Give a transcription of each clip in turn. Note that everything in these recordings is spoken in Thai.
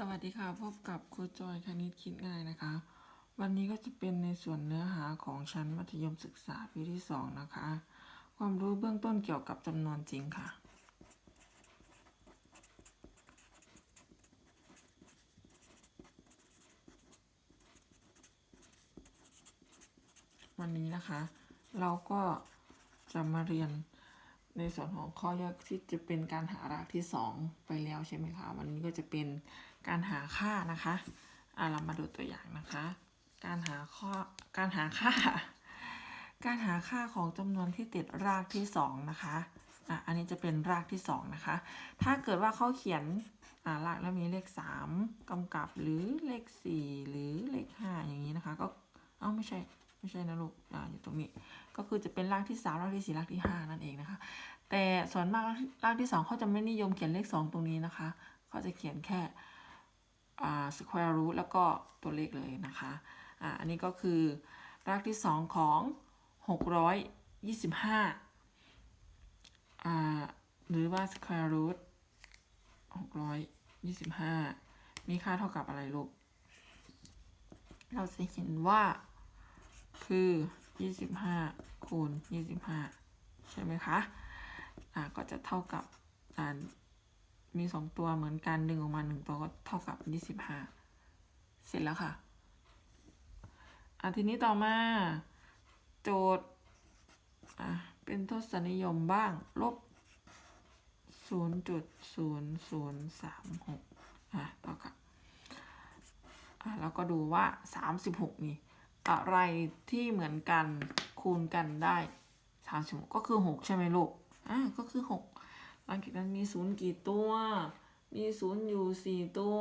สวัสดีค่ะ พบกับครูจอยคณิตคิดง่ายนะคะ วันนี้ก็จะเป็นในส่วนเนื้อหาของชั้นมัธยมศึกษาปีที่สองนะคะ ความรู้เบื้องต้นเกี่ยวกับจำนวนจริงค่ะ วันนี้นะคะ เราก็จะมาเรียน ในส่วนของข้อแยกที่จะเป็นการหารากที่สองไปแล้วใช่ไหมคะ วันนี้ก็จะเป็นการหาค่านะคะอะเรามาดูตัวอย่างนะคะ การหาข้อการหาค่า การหาค่าของจำนวนที่ติดรากที่สองนะคะอะอันนี้จะเป็นรากที่สองนะคะ ถ้าเกิดว่าเขาเขียนอ่ารากแล้วมีเลขสามกำกับหรือเลขสี่หรือเลขห้าอย่างนี้นะคะ ก็เอ้าไม่ใช่ ไม่ใช่นะลูกอ่าอยู่ตรงนี้ ก็คือจะเป็นรากที่สามรากที่สี่รากที่ห้านั่นเองนะคะ แต่ส่วนมากรากที่สองเขาจะไม่นิยมเขียนเลขสองตรงนี้นะคะเขาจะเขียนแค่อ่า square root แล้วก็ตัวเลขเลยนะคะอ่าอันนี้ก็คือรากที่สองของหกร้อยยี่สิบห้าอ่าหรือว่า square root หกร้อยยี่สิบห้ามีค่าเท่ากับอะไรลูก เราจะเห็นว่า คือยี่สิบห้าคูณยี่สิบห้าใช่ไหมคะอ่าก็จะเท่ากับอ่ามีสองตัวเหมือนกันดึงออกมาหนึ่งตัวก็เท่ากับยี่สิบห้าเสร็จแล้วค่ะอ่าทีนี้ต่อมาโจทย์อ่าเป็นทศนิยมบ้างลบศูนย์จุดศูนย์ศูนย์สามหกอ่าเท่ากับอะแล้วก็ดูว่า36นี่ อะไรที่เหมือนกันคูณกันได้36ก็คือ6ใช่ไหมลูกอะก็คือ6หลังจากนั้นมีศูนย์กี่ตัว มีศูนย์อยู่4ตัว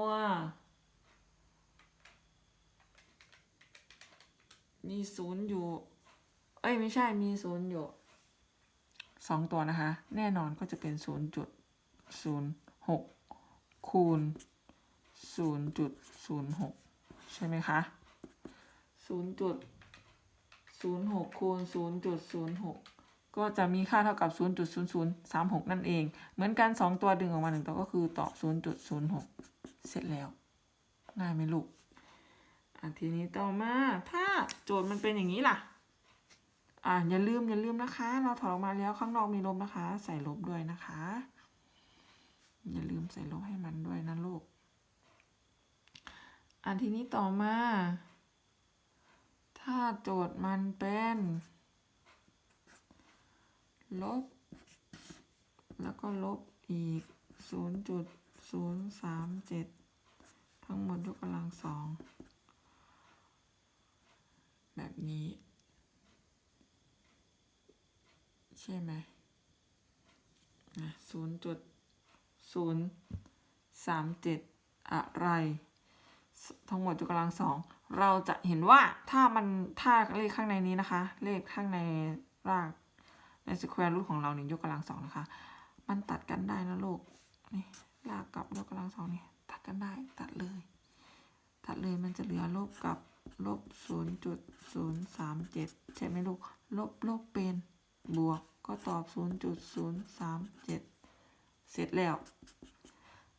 มีศูนย์อยู่ เอ้ยไม่ใช่มีศูนย์อยู่สองตัวนะคะ แน่นอนก็จะเป็น0.06คูณ0.06ใช่ไหมคะ 0.06คูณ0.06ก็จะมีค่าเท่ากับ 0.0036 นั่นเอง เหมือนกัน 2 ตัวดึงออกมา 1 ตัวก็คือตอบ 0.06 เสร็จแล้ว ง่ายไหมลูก อะทีนี้ต่อมา ถ้าโจทย์มันเป็นอย่างนี้ล่ะ อะอย่าลืมอย่าลืมนะคะ เราถอดออกมาแล้วข้างนอกมีลบนะคะ ใส่ลบด้วยนะคะ อย่าลืมใส่ลบให้มันด้วยนะลูกอันทีนี้ต่อมา ถ้าโจทย์มันเป็น ลบ แล้วก็ลบอีก 0.037 ทั้งหมดยกกำลังสอง แบบนี้ ใช่ไหมศูนย์จุดศูนย์สามเจ็ดอะไร ทั้งหมดยกกำลังสอง เราจะเห็นว่าถ้ามันถ้าเลขข้างในนี้นะคะ เลขข้างในรากในสแควร์รูทของเราเนี่ยยกกำลังสองนะคะ มันตัดกันได้นะลูกนี่รากกับยกกำลังสองนี่ตัดกันได้ตัดเลย ตัดเลยมันจะเหลือลบกับลบศูนย์จุดศูนย์สามเจ็ดใช่ไหมลูกลบลบเป็นบวกก็ตอบศูนย์จุดศูนย์สามเจ็ดเสร็จแล้ว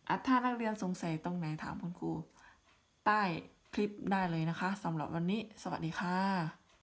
อะถ้านักเรียนสงสัยตรงไหนถามคุณครู ใต้ คลิปได้เลยนะคะสำหรับวันนี้ สวัสดีค่ะ